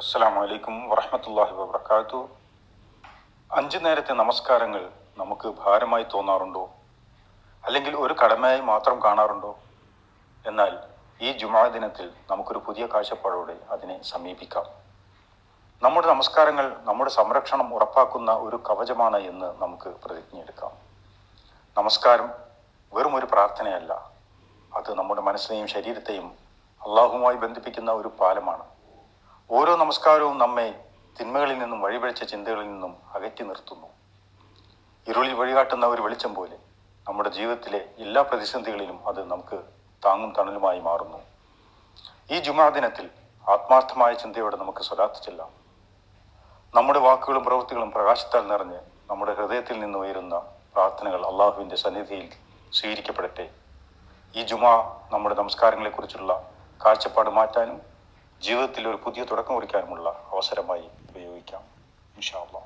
അസ്സാം വലൈക്കും വറഹമത്തല്ലാഹി വബർക്കാത്തു അഞ്ചു നേരത്തെ നമസ്കാരങ്ങൾ നമുക്ക് ഭാരമായി തോന്നാറുണ്ടോ? അല്ലെങ്കിൽ ഒരു കടമയായി മാത്രം കാണാറുണ്ടോ? എന്നാൽ ഈ ജുമാ ദിനത്തിൽ നമുക്കൊരു പുതിയ കാഴ്ചപ്പാടോടെ അതിനെ സമീപിക്കാം. നമ്മുടെ നമസ്കാരങ്ങൾ നമ്മുടെ സംരക്ഷണം ഉറപ്പാക്കുന്ന ഒരു കവചമാണ് എന്ന് നമുക്ക് പ്രതിജ്ഞയെടുക്കാം. നമസ്കാരം വെറും ഒരു പ്രാർത്ഥനയല്ല. അത് നമ്മുടെ മനസ്സിനെയും ശരീരത്തെയും അള്ളാഹുമായി ബന്ധിപ്പിക്കുന്ന ഒരു പാലമാണ്. ഓരോ നമസ്കാരവും നമ്മെ തിന്മകളിൽ നിന്നും വഴിപഴിച്ച ചിന്തകളിൽ നിന്നും അകറ്റി നിർത്തുന്നു. ഇരുളി വഴികാട്ടുന്ന ഒരു വെളിച്ചം പോലെ നമ്മുടെ ജീവിതത്തിലെ എല്ലാ പ്രതിസന്ധികളിലും അത് നമുക്ക് താങ്ങും തണലുമായി മാറുന്നു. ഈ ജുമാ ദിനത്തിൽ ആത്മാർത്ഥമായ ചിന്തയോടെ നമുക്ക് സ്വലാത്ത് ചെല്ലാം. നമ്മുടെ വാക്കുകളും പ്രവൃത്തികളും പ്രകാശത്താൽ നിറഞ്ഞ് നമ്മുടെ ഹൃദയത്തിൽ നിന്ന് ഉയരുന്ന പ്രാർത്ഥനകൾ അള്ളാഹുവിന്റെ സന്നിധിയിൽ സ്വീകരിക്കപ്പെടട്ടെ. ഈ ജുമാ നമ്മുടെ നമസ്കാരങ്ങളെക്കുറിച്ചുള്ള കാഴ്ചപ്പാട് മാറ്റാനും ജീവിതത്തിൽ ഒരു പുതിയ തുടക്കം കുറിക്കാനുമുള്ള അവസരമായി ഉപയോഗിക്കാം ഇൻഷാ അല്ലാ.